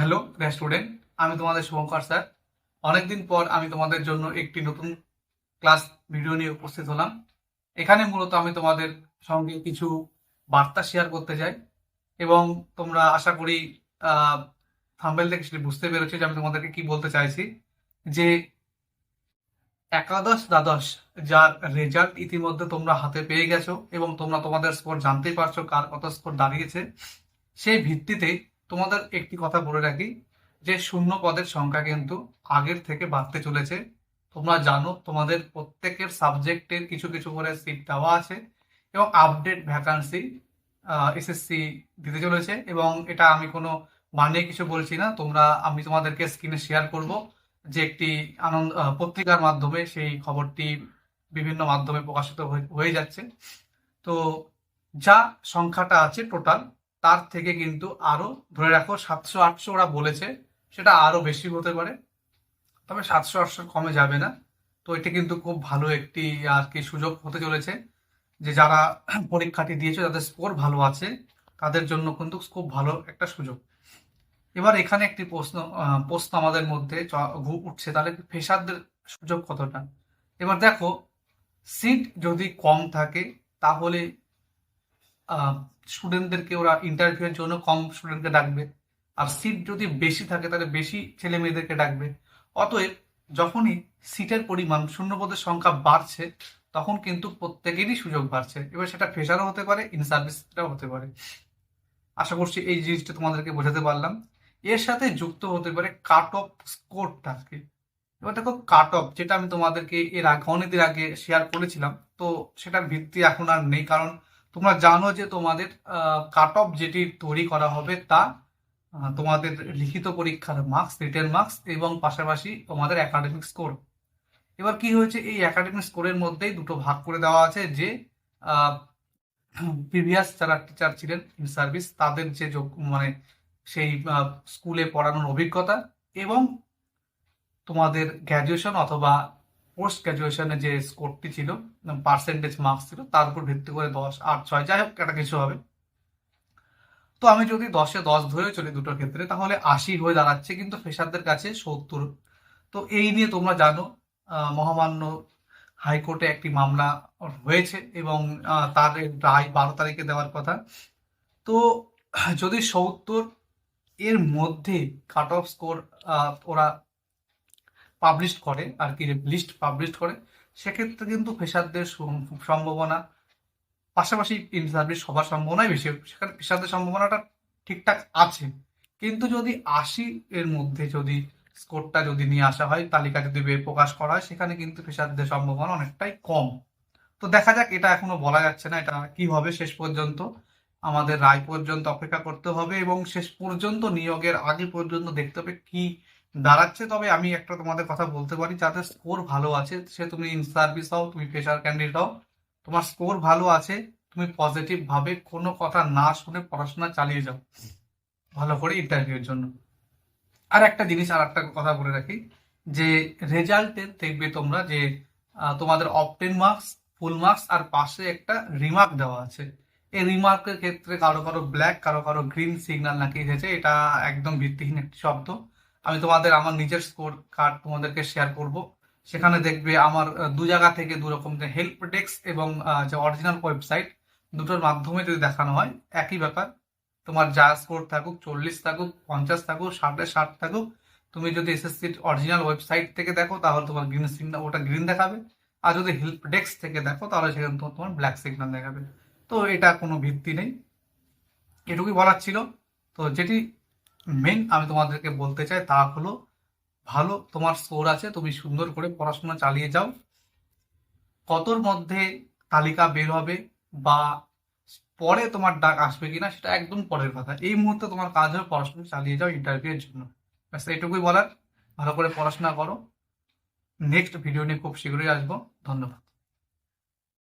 Hello student. আমি তোমাদের Shubhankar sir. অনেকদিন পর আমি তোমাদের জন্য একটি নতুন ক্লাস ভিডিও নিয়ে উপস্থিত হলাম। এখানে মূলত আমি তোমাদের সঙ্গে কিছু বার্তা শেয়ার করতে চাই এবং তোমরা আশা করি থাম্বেল থেকে সেটি বুঝতে পেরেছ যে আমি তোমাদেরকে কি বলতে চাইছি। যে একাদশ দ্বাদশ যার রেজাল্ট ইতিমধ্যে তোমরা হাতে পেয়ে গেছো এবং তোমরা তোমাদের স্কোর জানতেই পারছ কার কত স্কোর দাঁড়িয়েছে। সেই ভিত্তিতে তোমাদের একটি কথা বলে রাখি, যে শূন্য পদের সংখ্যা কিন্তু আগের থেকে বাড়তে চলেছে। তোমরা জানো, তোমাদের প্রত্যেকের সাবজেক্টের কিছু কিছু করে সিট দেওয়া আছে এবং আপডেট ভ্যাকান্সি এসএসসি দিতে চলেছে এবং এটা আমি কোনো বানিয়ে কিছু বলছি না। তোমরা, আমি তোমাদেরকে স্ক্রিনে শেয়ার করব যে একটি আনন্দ পত্রিকার মাধ্যমে সেই খবরটি বিভিন্ন মাধ্যমে প্রকাশিত হয়ে যাচ্ছে। তো যা সংখ্যাটা আছে টোটাল তার থেকে কিন্তু আরও, ধরে রাখো সাতশো আটশো ওরা বলেছে, সেটা আরও বেশি হতে পারে। তবে সাতশো আটশো কমে যাবে না। তো এটা কিন্তু খুব ভালো একটি আর কি সুযোগ হতে চলেছে যে যারা পরীক্ষাটি দিয়েছে, যাদের স্কোর ভালো আছে, তাদের জন্য কিন্তু খুব ভালো একটা সুযোগ। এবার এখানে একটি প্রশ্ন প্রশ্ন আমাদের মধ্যে উঠছে। তাহলে ফেসারদের সুযোগ কতটা? এবার দেখো, সিট যদি কম থাকে, তাহলে স্টুডেন্টদেরকে ওরা ইন্টারভিউয়ের জন্য কম স্টুডেন্টকে ডাকবে। আর সিট যদি বেশি থাকে, তাহলে বেশি ছেলে মেয়েদেরকে ডাকবে। অতএব যখনই সিটের পরিমাণ শূন্যপদের সংখ্যা বাড়ছে, তখন কিন্তু প্রত্যেকেরই সুযোগ বাড়ছে। এবার সেটা ফেসারও হতে পারে ইন সার্ভিসটাও হতে পারে। আশা করছি এই জিনিসটা তোমাদেরকে বোঝাতে পারলাম। এর সাথে যুক্ত হতে পারে কাট অফ স্কোরটা এবার দেখো কাট অফ যেটা আমি তোমাদেরকে এর আগে, অনেকদিন আগে শেয়ার করেছিলাম, তো সেটার ভিত্তি এখন আর নেই, কারণ তোমরা জানো যে তোমাদের কাট অফ যেটি তৈরি করা হবে তা তোমাদের লিখিত পরীক্ষার মার্কস রিটেন মার্কস এবং পাশাপাশি তোমাদের একাডেমিক স্কোর এবার কি হয়েছে? এই একাডেমিক স্কোরের মধ্যেই দুটো ভাগ করে দেওয়া আছে যে প্রিভিয়াস যারা টিচার ছিলেন ইন সার্ভিস তাদের যে মানে সেই স্কুলে পড়ানোর অভিজ্ঞতা এবং তোমাদের গ্র্যাজুয়েশন অথবা পোস্ট গ্র্যাজুয়েশনে যে স্কোরটি ছিল পার্সেন্টেজ মার্কস ছিল, তার উপর ভিত্তি করে দশ, আট, ছয়, যাই হোক, একটা কিছু হবে। তো আমি যদি দশে দশ ধরে চলি দুটোর ক্ষেত্রে, তাহলে আশি হয়ে দাঁড়াচ্ছে কিন্তু ফেসারদের কাছে সত্তর। তো এই নিয়ে তোমরা জানো মহামান্য হাইকোর্টে একটি মামলা হয়েছে এবং তার রায় বারো তারিখে দেওয়ার কথা। তো যদি সত্তর এর মধ্যে কাট অফ স্কোর ওরা পাবলিশ করে, আর কি লিস্ট পাবলিশ করে, সেক্ষেত্রে কিন্তু ফেসারদের সম্ভাবনা, পাশাপাশি ইন সার্ভিস সবার সম্ভাবনাই বেশি, সেখানে ফেসারদের সম্ভাবনাটা ঠিকঠাক আছে। কিন্তু যদি আশি এর মধ্যে যদি স্কোরটা যদি নিয়ে আসা হয়, তালিকা যদি বের প্রকাশ করা হয়, সেখানে কিন্তু ফেসারদের সম্ভাবনা অনেকটাই কম। তো দেখা যাক, এটা এখনও বলা যাচ্ছে না, এটা কি হবে শেষ পর্যন্ত। আমাদের রায় পর্যন্ত অপেক্ষা করতে হবে এবং শেষ পর্যন্ত, নিয়োগের আগে পর্যন্ত দেখতে হবে কি দাঁড়াচ্ছে, তবে আমি একটা তোমাদের কথা বলতে পারি যাদের স্কোর ভালো আছে, সে তুমি ইন সার্ভিস হও তুমি ফ্রেশার ক্যান্ডিডেট হও তোমার স্কোর ভালো আছে, তুমি পজিটিভ ভাবে কোনো কথা না শুনে পড়াশোনা চালিয়ে যাও। ভালো করে ইন্টারভিউর জন্য। আর একটা জিনিস, আর একটা কথা বলে রাখি, যে রেজাল্টের দেখবে তোমরা যে তোমাদের অপটেন মার্কস ফুল মার্কস আর পাশে একটা রিমার্ক দেওয়া আছে। এই রিমার্কের ক্ষেত্রে কারও কারও ব্ল্যাক কারও কারও গ্রিন সিগন্যাল নাকি এসেছে, এটা একদম ভিত্তিহীন একটি শব্দ। আমি তোমাদের আমার নিজের স্কোর কার্ড তোমাদেরকে শেয়ার করব। সেখানে দেখবে আমার দু জায়গা থেকে দু রকম হেল্প ডেস্ক এবং যে অরিজিনাল ওয়েবসাইট দুটোর মাধ্যমে যদি দেখানো হয়, একই ব্যাপার। তোমার যা স্কোর থাকুক, চল্লিশ থাকুক, পঞ্চাশ থাকুক, ষাটে ষাট থাকুক, তুমি যদি এসএসসির অরিজিনাল ওয়েবসাইট থেকে দেখো, তাহলে তোমার গ্রিন সিগন্যাল ওটা গ্রিন দেখাবে। আর যদি হেল্প ডেস্ক থেকে দেখো, তাহলে সেখানে তোমার তোমার ব্ল্যাক সিগনাল দেখাবে। তো এটা কোনো ভিত্তি নেই। এটুকুই বলার ছিল। তো যেটি মেন আমি তোমাদেরকে বলতে চাই তা হলো, ভালো তোমার স্কোর আছে, তুমি সুন্দর করে পড়াশোনা চালিয়ে যাও। কতর মধ্যে তালিকা বের হবে বা পরে তোমার ডাক আসবে কিনা সেটা একদম পরের কথা। এই মুহূর্তে তোমার কাজ হবে পড়াশোনা চালিয়ে যাও ইন্টারভিউ এর জন্য। ব্যাস, এইটুকুই বলার। ভালো করে পড়াশোনা করো। নেক্সট ভিডিও নিয়ে খুব শীঘ্রই আসব। ধন্যবাদ।